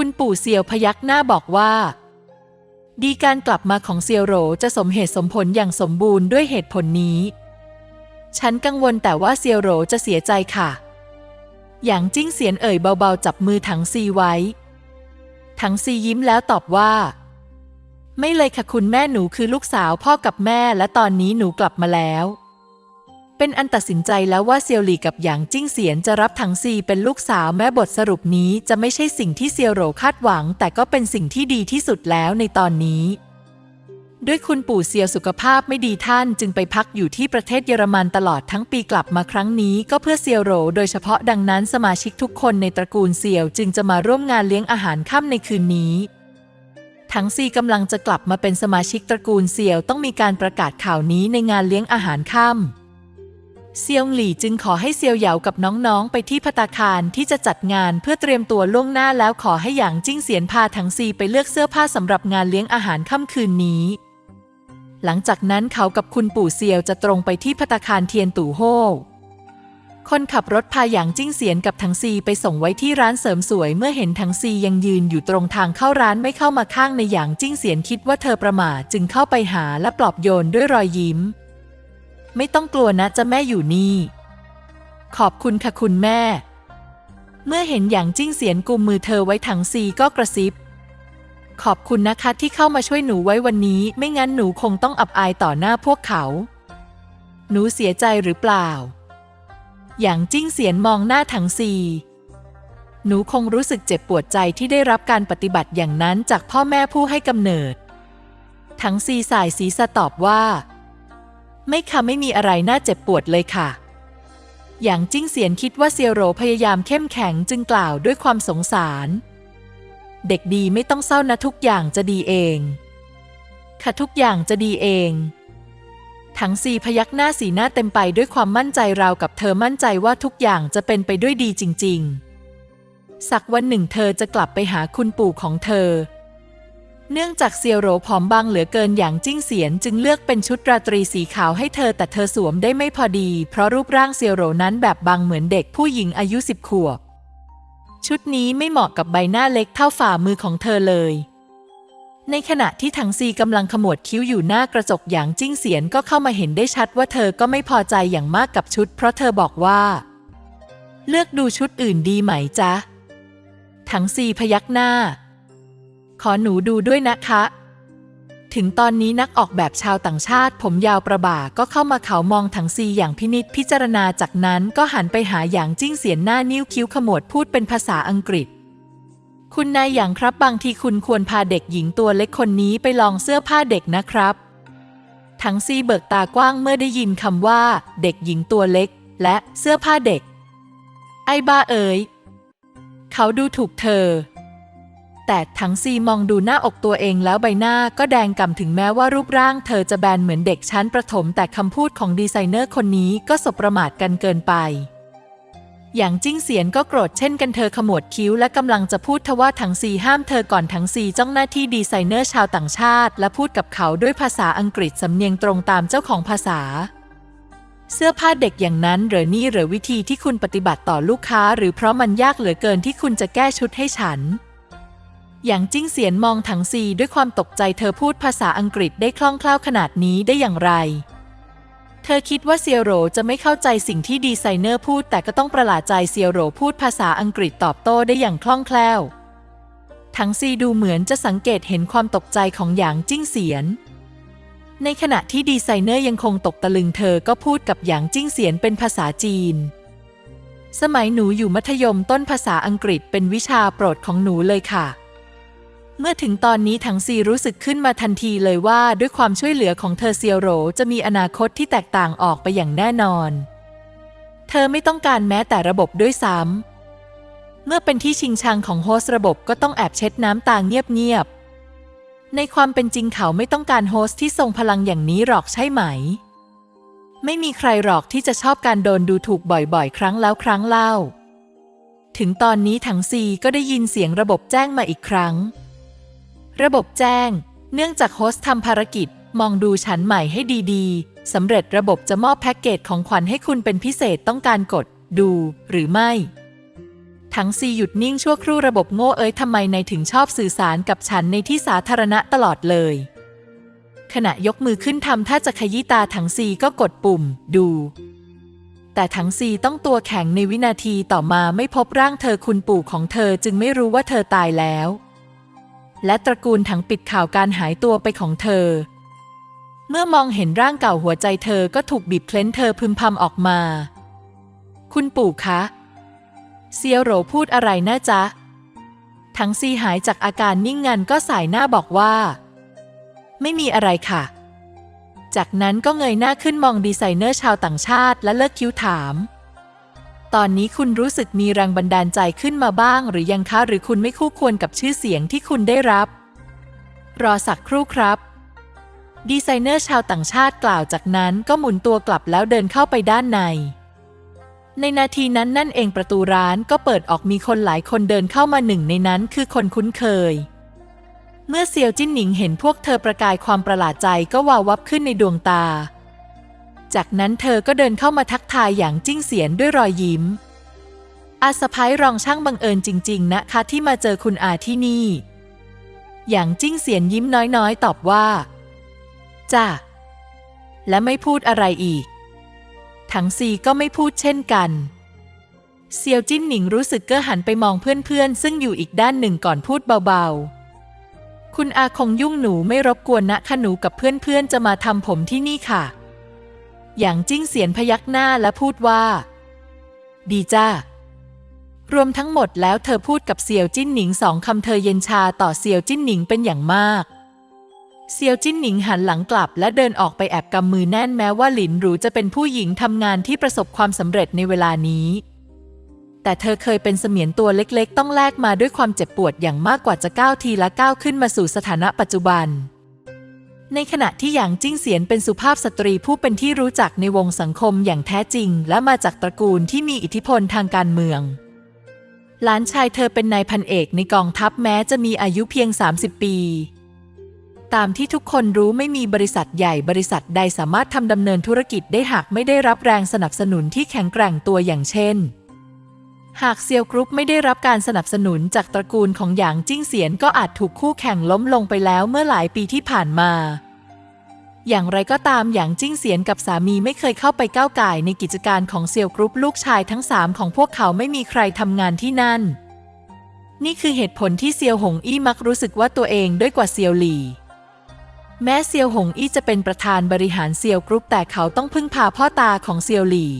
คุณปู่เซียวพยักหน้าบอกว่า ดีการกลับมาของเซียวโหรจะสมเหตุสมผลอย่างสมบูรณ์ด้วยเหตุผลนี้ ฉันกังวลแต่ว่าเซียวโหรจะเสียใจค่ะ อย่างจิ้งเสียนเอ่ยเบาๆ จับมือถังซีไว้ ถังซียิ้มแล้วตอบว่า ไม่เลยค่ะคุณแม่หนูคือลูกสาวพ่อกับแม่และตอนนี้หนูกลับมาแล้ว เป็นอันตัดสินใจแล้วว่าเซียวหลี่กับหยางจิ้งเสียนจะรับถังซีเป็นลูกสาวแม้บทสรุปนี้จะไม่ใช่สิ่งที่เซียวโหรคาดหวัง แต่ก็เป็นสิ่งที่ดีที่สุดแล้วในตอนนี้ ด้วยคุณปู่เซียวสุขภาพไม่ดีท่านจึงไปพักอยู่ที่ประเทศเยอรมันตลอดทั้งปีกลับมาครั้งนี้ ก็เพื่อเซียวโหรโดยเฉพาะดังนั้นสมาชิกทุกคนในตระกูลเซียวจึงจะมาร่วมงานเลี้ยงอาหารค่ำในคืนนี้ทั้งซีกำลังจะกลับมาเป็นสมาชิกตระกูลเซียวต้องมีการประกาศข่าวนี้ในงานเลี้ยงอาหารค่ำ เซียงหลี่จึงขอให้เซียวเหยากับน้องๆ ไปที่พัตาคารที่จะจัดงานเพื่อเตรียมตัวล่วงหน้าแล้วขอให้หยางจิ้งเสียนพาถังซีไปเลือกเสื้อผ้าสำหรับงานเลี้ยงอาหารค่ำคืนนี้ หลังจากนั้นเขากับคุณปู่เซียวจะตรงไปที่พัตตาคารเทียนตู่โฮคนขับรถพาหยางจิ้งเสียนกับถังซีไปส่งไว้ที่ร้านเสริมสวยเมื่อเห็นถังซียังยืนอยู่ตรงทางเข้าร้านไม่เข้ามาข้างในหยางจิ้งเสียนคิดว่าเธอประมาทจึงเข้าไปหาและปลอบโยนด้วยรอยยิ้ม ไม่ต้องกลัวนะจะแม่อยู่นี่ ขอบคุณค่ะคุณแม่ เมื่อเห็นอย่างจิ้งเสียนกุมมือเธอไว้ถังซีก็กระซิบ ขอบคุณนะคะที่เข้ามาช่วยหนูไว้วันนี้ ไม่งั้นหนูคงต้องอับอายต่อหน้าพวกเขา หนูเสียใจหรือเปล่าอย่างจิ้งเสียนมองหน้าถังซีหนูคงรู้สึกเจ็บปวดใจที่ได้รับการปฏิบัติอย่างนั้นจากพ่อแม่ผู้ให้กำเนิดถังซีสายศีรษะตอบว่า ไม่ค่ะไม่มีอะไรน่าเจ็บปวดเลยค่ะ อย่างจิ้งเสียนคิดว่าเซียวโรพยายามเข้มแข็งจึงกล่าวด้วยความสงสาร เด็กดีไม่ต้องเศร้านะทุกอย่างจะดีเอง ค่ะทุกอย่างจะดีเองถังซีพยักหน้าสีหน้าเต็มไปด้วยความมั่นใจราวกับเธอมั่นใจว่าทุกอย่างจะเป็นไปด้วยดีจริง ๆ สักวันหนึ่งเธอจะกลับไปหาคุณปู่ของเธอ เนื่องจากเซียวโหรผอมบางเหลือเกินอย่างจิ้งเสียนจึงเลือกเป็นชุดราตรีสีขาวให้เธอแต่เธอสวมได้ไม่พอดี เพราะรูปร่างเซียวโหรนั้นแบบบางเหมือนเด็กผู้หญิงอายุสิบขวบ ชุดนี้ไม่เหมาะกับใบหน้าเล็กเท่าฝ่ามือของเธอเลย ในขณะที่ถังซีกำลังขมวดคิ้วอยู่หน้ากระจกอย่างจิ้งเสียนก็เข้ามาเห็นได้ชัดว่าเธอก็ไม่พอใจอย่างมากกับชุด เพราะเธอบอกว่า เลือกดูชุดอื่นดีไหมจ๊ะถังซีพยักหน้า ขอหนูดูด้วยนะคะ ถึงตอนนี้นักออกแบบชาวต่างชาติ ผมยาวประบ่าก็เข้ามาเขามองถังซีอย่างพินิษพิจารณาจากนั้นก็หันไปหาอย่างจิ้งเสียนหน้านิ้วคิ้วขมวดพูดเป็นภาษาอังกฤษคุณนายอย่างครับบางทีคุณควรพาเด็กหญิงตัวเล็กคนนี้ไปลองเสื้อผ้าเด็กนะครับถังซีเบิกตากว้างเมื่อได้ยินคำว่า เด็กหญิงตัวเล็ก และเสื้อผ้าเด็ก ไอ้บ้าเอ๋ยเขาดูถูกเธอ แต่ถังซีมองดูหน้าอกตัวเองแล้วใบหน้าก็แดงก่ำถึงแม้ว่ารูปร่างเธอจะแบนเหมือนเด็กชั้นประถม แต่คำพูดของดีไซเนอร์คนนี้ก็สบประมาทกันเกินไป อย่างจิ้งเสียนก็โกรธเช่นกันเธอขมวดคิ้วและกำลังจะพูดทว่าถังซีห้ามเธอก่อนถังซีจ้องหน้าที่ดีไซเนอร์ชาวต่างชาติ และพูดกับเขาด้วยภาษาอังกฤษสำเนียงตรงตามเจ้าของภาษาเสื้อผ้าเด็กอย่างนั้นหรือนี่หรือวิธีที่คุณปฏิบัติต่อลูกค้า หรือเพราะมันยากเหลือเกินที่คุณจะแก้ชุดให้ฉัน อย่างจิ้งเสียนมองถังซีด้วยความตกใจเธอพูดภาษาอังกฤษได้คล่องแคล่วขนาดนี้ได้อย่างไร เธอคิดว่าเซียโรจะไม่เข้าใจสิ่งที่ดีไซเนอร์พูด แต่ก็ต้องประหลาดใจเซียโรพูดภาษาอังกฤษตอบโต้ได้อย่างคล่องแคล่ว ถังซีดูเหมือนจะสังเกตเห็นความตกใจของหยางจิ้งเสียน ในขณะที่ดีไซเนอร์ยังคงตกตะลึงเธอก็พูดกับหยางจิ้งเสียนเป็นภาษาจีนสมัยหนูอยู่มัธยมต้นภาษาอังกฤษเป็นวิชาโปรดของหนูเลยค่ะ เมื่อถึงตอนนี้ถังซีรู้สึกขึ้นมาทันทีเลยว่าด้วยความช่วยเหลือของเธอเซียวโรจะมีอนาคตที่แตกต่างออกไปอย่างแน่นอน เธอไม่ต้องการแม้แต่ระบบด้วยซ้ำเมื่อเป็นที่ชิงชังของโฮสระบบก็ต้องแอบเช็ดน้ำตาเงียบๆ ในความเป็นจริงเขาไม่ต้องการโฮสที่ทรงพลังอย่างนี้หรอกใช่ไหม ไม่มีใครหรอกที่จะชอบการโดนดูถูกบ่อยๆ ครั้งแล้วครั้งเล่า ถึงตอนนี้ถังซีก็ได้ยินเสียงระบบแจ้งมาอีกครั้ง ระบบแจ้ง เนื่องจากโฮสต์ทำภารกิจ มองดูฉันใหม่ให้ดีๆ สำเร็จระบบจะมอบแพ็กเกจของขวัญให้คุณเป็นพิเศษต้องการกด ดูหรือไม่ถังซีหยุดนิ่งชั่วครู่ระบบโง่เอ้ยทำไมนายถึงชอบสื่อสารกับฉันในที่สาธารณะตลอดเลย ขณะยกมือขึ้นทำท่าจะขยี้ตาถังซีก็กดปุ่ม ดู แต่ถังซีต้องตัวแข็งในวินาทีต่อมาไม่พบร่างเธอคุณปู่ของเธอจึงไม่รู้ว่าเธอตายแล้ว และตระกูลถังปิดข่าวการหายตัวไปของเธอ เมื่อมองเห็นร่างเก่าหัวใจเธอก็ถูกบีบเคล้นเธอพึมพำออกมา คุณปู่คะ เซียวโหรพูดอะไรนะจ๊ะ ทั้งซีหายจากอาการนิ่งงันก็สายหน้าบอกว่า ไม่มีอะไรค่ะ จากนั้นก็เงยหน้าขึ้นมองดีไซเนอร์ชาวต่างชาติและเลิกคิ้วถาม ตอนนี้คุณรู้สึกมีแรงบันดาลใจขึ้นมาบ้าง หรือยังคะหรือคุณไม่คู่ควรกับชื่อเสียงที่คุณได้รับ รอสักครู่ครับ ดีไซเนอร์ชาวต่างชาติกล่าวจากนั้นก็หมุนตัวกลับแล้วเดินเข้าไปด้านใน ในนาทีนั้นนั่นเองประตูร้านก็เปิดออกมีคนหลายคนเดินเข้ามาหนึ่งในนั้นคือคนคุ้นเคย เมื่อเซียวจิ้นหนิงเห็นพวกเธอประกายความประหลาดใจก็วาววับขึ้นในดวงตา จากนั้นเธอก็เดินเข้ามาทักทายอย่างจิ้งเสียนด้วยรอยยิ้ม อาสะพ้ายรองช่างบังเอิญจริง ๆ นะคะที่มาเจอคุณอาที่นี่ อย่างจิ้งเสียนยิ้มน้อยๆ ตอบว่า จ้า และไม่พูดอะไรอีกถังซีก็ไม่พูดเช่นกันเซียวจิ้นหนิงรู้สึกก็หันไปมองเพื่อนๆ ซึ่งอยู่อีกด้านหนึ่งก่อนพูดเบาๆ คุณอาคงยุ่งหนูไม่รบกวนนะคะหนูกับเพื่อนๆ จะมาทำผมที่นี่ค่ะ อย่างจิ้งเสียนพยักหน้าและพูดว่า ดีจ้ารวมทั้งหมดแล้วเธอพูดกับเซียวจิ้นหนิงสองคำเธอเย็นชาต่อเซียวจิ้นหนิงเป็นอย่างมากเซียวจิ้นหนิงหันหลังกลับและเดินออกไปแอบกำมือแน่นแม้ว่าหลินหรูจะเป็นผู้หญิงทำงานที่ประสบความสำเร็จในเวลานี้ แต่เธอเคยเป็นเสมียนตัวเล็กๆ ต้องแลกมาด้วยความเจ็บปวดอย่างมากกว่าจะก้าวทีละก้าวขึ้นมาสู่สถานะปัจจุบัน ในขณะที่หยางจิ้งเสียนเป็นสุภาพสตรีผู้เป็นที่รู้จักในวงสังคมอย่างแท้จริง และมาจากตระกูลที่มีอิทธิพลทางการเมือง หลานชายเธอเป็นนายพันเอกในกองทัพแม้จะมีอายุเพียง 30 ปี ตามที่ทุกคนรู้ไม่มีบริษัทใหญ่บริษัทใดสามารถทำดำเนินธุรกิจได้หากไม่ได้รับแรงสนับสนุนที่แข็งแกร่งตัวอย่างเช่น หากเซียวกรุ๊ปไม่ได้รับการสนับสนุนจากตระกูลของหยางจิ้งเสียนก็อาจถูกคู่แข่งล้มลงไปแล้วเมื่อหลายปีที่ผ่านมา อย่างไรก็ตามหยางจิ้งเสียนกับสามีไม่เคยเข้าไปก้าวก่ในกิจการของเซียวกรุ๊ปลูกชายทั้งสามของพวกเขาไม่มีใครทำงานที่นั่น นี่คือเหตุผลที่เซียวหงอี้มักรู้สึกว่าตัวเองด้วยกว่าเซียวหลี่แม้เซียวหงอี้จะเป็นประธานบริหารเซียวกรุ๊ปแต่เขาต้องพึ่งพาพ่อตาของเซียวหลี่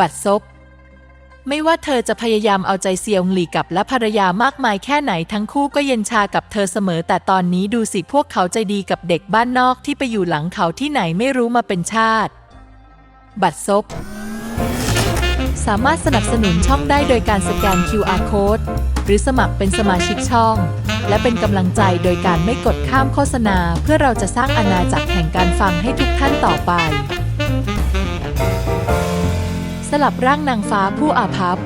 บัดซบ ไม่ว่าเธอจะพยายามเอาใจเซียวหลีกับและภรรยามากมายแค่ไหนทั้งคู่ก็เย็นชากับเธอเสมอ แต่ตอนนี้ดูสิพวกเขาใจดีกับเด็กบ้านนอกที่ไปอยู่หลังเขาที่ไหนไม่รู้มาเป็นชาติ บัดซบ สามารถสนับสนุนช่องได้โดยการสแกน QR code หรือสมัครเป็นสมาชิกช่อง และเป็นกำลังใจโดยการไม่กดข้ามโฆษณา เพื่อเราจะสร้างอาณาจักรแห่งการฟังให้ทุกท่านต่อไป สลับร่างนางฟ้าผู้อาภัพ